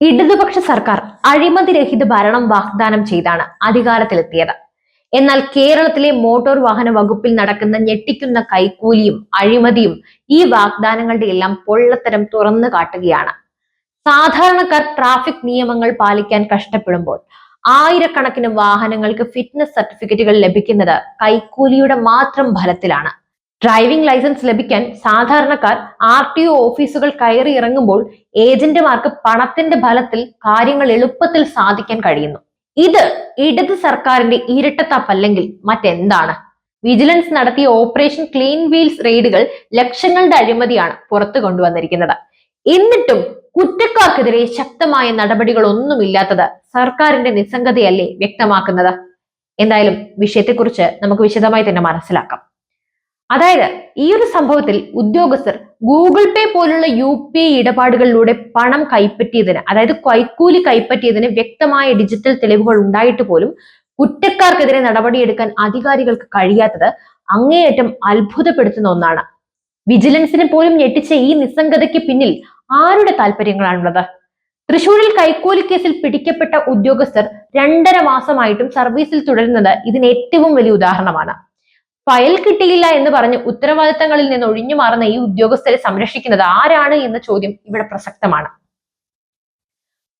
ഇടതുപക്ഷ സർക്കാർ അഴിമതി രഹിത ഭരണം വാഗ്ദാനം ചെയ്താണ് അധികാരത്തിലെത്തിയത്. എന്നാൽ കേരളത്തിലെ മോട്ടോർ വാഹന വകുപ്പിൽ നടക്കുന്ന ഞെട്ടിക്കുന്ന കൈക്കൂലിയും അഴിമതിയും ഈ വാഗ്ദാനങ്ങളുടെ എല്ലാം പൊള്ളത്തരം തുറന്നു കാട്ടുകയാണ്. സാധാരണക്കാർ ട്രാഫിക് നിയമങ്ങൾ പാലിക്കാൻ കഷ്ടപ്പെടുമ്പോൾ ആയിരക്കണക്കിന് വാഹനങ്ങൾക്ക് ഫിറ്റ്നസ് സർട്ടിഫിക്കറ്റുകൾ ലഭിക്കുന്നത് കൈക്കൂലിയുടെ മാത്രം ഫലത്തിലാണ്. ഡ്രൈവിംഗ് ലൈസൻസ് ലഭിക്കാൻ സാധാരണക്കാർ ആർ ടി ഒ ഓഫീസുകൾ കയറി ഇറങ്ങുമ്പോൾ ഏജന്റുമാർക്ക് പണത്തിന്റെ ഫലത്തിൽ കാര്യങ്ങൾ എളുപ്പത്തിൽ സാധിക്കാൻ കഴിയുന്നു. ഇത് ഇടത് സർക്കാരിന്റെ ഇരട്ടത്താപ്പല്ലെങ്കിൽ മറ്റെന്താണ്? വിജിലൻസ് നടത്തിയ ഓപ്പറേഷൻ ക്ലീൻ വീൽസ് റെയ്ഡുകൾ ലക്ഷങ്ങളുടെ അഴിമതിയാണ് പുറത്തു കൊണ്ടുവന്നിരിക്കുന്നത്. എന്നിട്ടും കുറ്റക്കാർക്കെതിരെ ശക്തമായ നടപടികളൊന്നുമില്ലാത്തത് സർക്കാരിന്റെ നിസ്സംഗതയല്ലേ വ്യക്തമാക്കുന്നത്? എന്തായാലും വിഷയത്തെക്കുറിച്ച് നമുക്ക് വിശദമായി തന്നെ മനസ്സിലാക്കാം. അതായത് ഈ ഒരു സംഭവത്തിൽ ഉദ്യോഗസ്ഥർ ഗൂഗിൾ പേ പോലുള്ള യു പി ഐ ഇടപാടുകളിലൂടെ പണം കൈപ്പറ്റിയതിന് അതായത് കൈക്കൂലി കൈപ്പറ്റിയതിന് വ്യക്തമായ ഡിജിറ്റൽ തെളിവുകൾ ഉണ്ടായിട്ട് പോലും കുറ്റക്കാർക്കെതിരെ നടപടിയെടുക്കാൻ അധികാരികൾക്ക് കഴിയാത്തത് അങ്ങേയറ്റം അത്ഭുതപ്പെടുത്തുന്ന ഒന്നാണ്. വിജിലൻസിന് പോലും ഞെട്ടിച്ച ഈ നിസ്സംഗതയ്ക്ക് പിന്നിൽ ആരുടെ താല്പര്യങ്ങളാണുള്ളത് തൃശൂരിൽ കൈക്കൂലി കേസിൽ പിടിക്കപ്പെട്ട ഉദ്യോഗസ്ഥർ രണ്ടര മാസമായിട്ടും സർവീസിൽ തുടരുന്നത് ഇതിന് ഏറ്റവും വലിയ ഉദാഹരണമാണ്. ഫയൽ കിട്ടിയില്ല എന്ന് പറഞ്ഞ് ഉത്തരവാദിത്തങ്ങളിൽ നിന്ന് ഒഴിഞ്ഞു മാറുന്ന ഈ ഉദ്യോഗസ്ഥരെ സംരക്ഷിക്കുന്നത് ആരാണ് എന്ന ചോദ്യം ഇവിടെ പ്രസക്തമാണ്.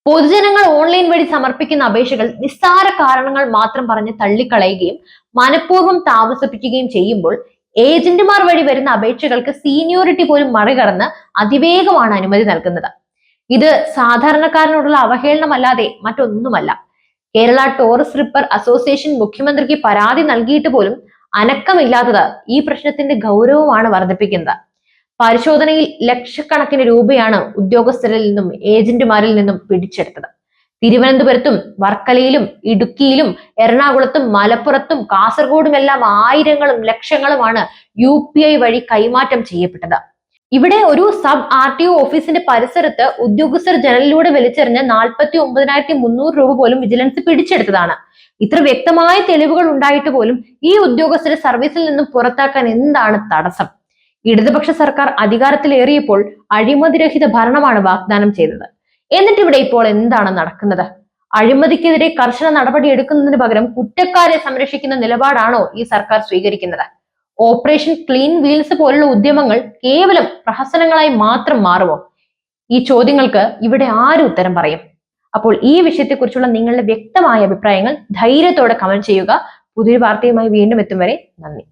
പൊതുജനങ്ങൾ ഓൺലൈൻ വഴി സമർപ്പിക്കുന്ന അപേക്ഷകൾ നിസ്സാര കാരണങ്ങൾ മാത്രം പറഞ്ഞ് തള്ളിക്കളയുകയും മനഃപൂർവം താമസിപ്പിക്കുകയും ചെയ്യുമ്പോൾ ഏജന്റുമാർ വഴി വരുന്ന അപേക്ഷകൾക്ക് സീനിയോറിറ്റി പോലും മറികടന്ന് അതിവേഗമാണ് അനുമതി നൽകുന്നത്. ഇത് സാധാരണക്കാരനോടുള്ള അവഹേളനമല്ലാതെ മറ്റൊന്നുമല്ല. കേരള ടൂറിസ്റ്റ് റിപ്പർ അസോസിയേഷൻ മുഖ്യമന്ത്രിക്ക് പരാതി നൽകിയിട്ട് പോലും അനക്കമില്ലാത്തത് ഈ പ്രശ്നത്തിന്റെ ഗൗരവമാണ് വർദ്ധിപ്പിക്കുന്നത്. പരിശോധനയിൽ ലക്ഷക്കണക്കിന് രൂപയാണ് ഉദ്യോഗസ്ഥരിൽ നിന്നും ഏജന്റുമാരിൽ നിന്നും പിടിച്ചെടുത്തത്. തിരുവനന്തപുരത്തും വർക്കലയിലും ഇടുക്കിയിലും എറണാകുളത്തും മലപ്പുറത്തും കാസർഗോഡുമെല്ലാം ആയിരങ്ങളും ലക്ഷങ്ങളുമാണ് യു പി ഐ വഴി കൈമാറ്റം ചെയ്യപ്പെട്ടത്. ഇവിടെ ഒരു സബ് ആർ ടി ഒ ഓഫീസിന്റെ പരിസരത്ത് ഉദ്യോഗസ്ഥർ ജനലിലൂടെ വലിച്ചെറിഞ്ഞ് നാൽപ്പത്തി ഒമ്പതിനായിരത്തി മുന്നൂറ് രൂപ പോലും വിജിലൻസ് പിടിച്ചെടുത്തതാണ്. ഇത്ര വ്യക്തമായ തെളിവുകൾ ഉണ്ടായിട്ട് പോലും ഈ ഉദ്യോഗസ്ഥരെ സർവീസിൽ നിന്നും പുറത്താക്കാൻ എന്താണ് തടസ്സം? ഇടതുപക്ഷ സർക്കാർ അധികാരത്തിലേറിയപ്പോൾ അഴിമതിരഹിത ഭരണമാണ് വാഗ്ദാനം ചെയ്തത്. എന്നിട്ട് ഇവിടെ ഇപ്പോൾ എന്താണ് നടക്കുന്നത്? അഴിമതിക്കെതിരെ കർശന നടപടി എടുക്കുന്നതിന് പകരം കുറ്റക്കാരെ സംരക്ഷിക്കുന്ന നിലപാടാണോ ഈ സർക്കാർ സ്വീകരിക്കുന്നത്? ഓപ്പറേഷൻ ക്ലീൻ വീൽസ് പോലുള്ള ഉദ്യമങ്ങൾ കേവലം പ്രഹസനങ്ങളായി മാത്രം മാറുമോ? ഈ ചോദ്യങ്ങൾക്ക് ഇവിടെ ആര് ഉത്തരം പറയും? അപ്പോൾ ഈ വിഷയത്തെക്കുറിച്ചുള്ള നിങ്ങളുടെ വ്യക്തമായ അഭിപ്രായങ്ങൾ ധൈര്യത്തോടെ കമന്റ് ചെയ്യുക. പുതിയൊരു വാർത്തയുമായി വീണ്ടും എത്തും വരെ നന്ദി.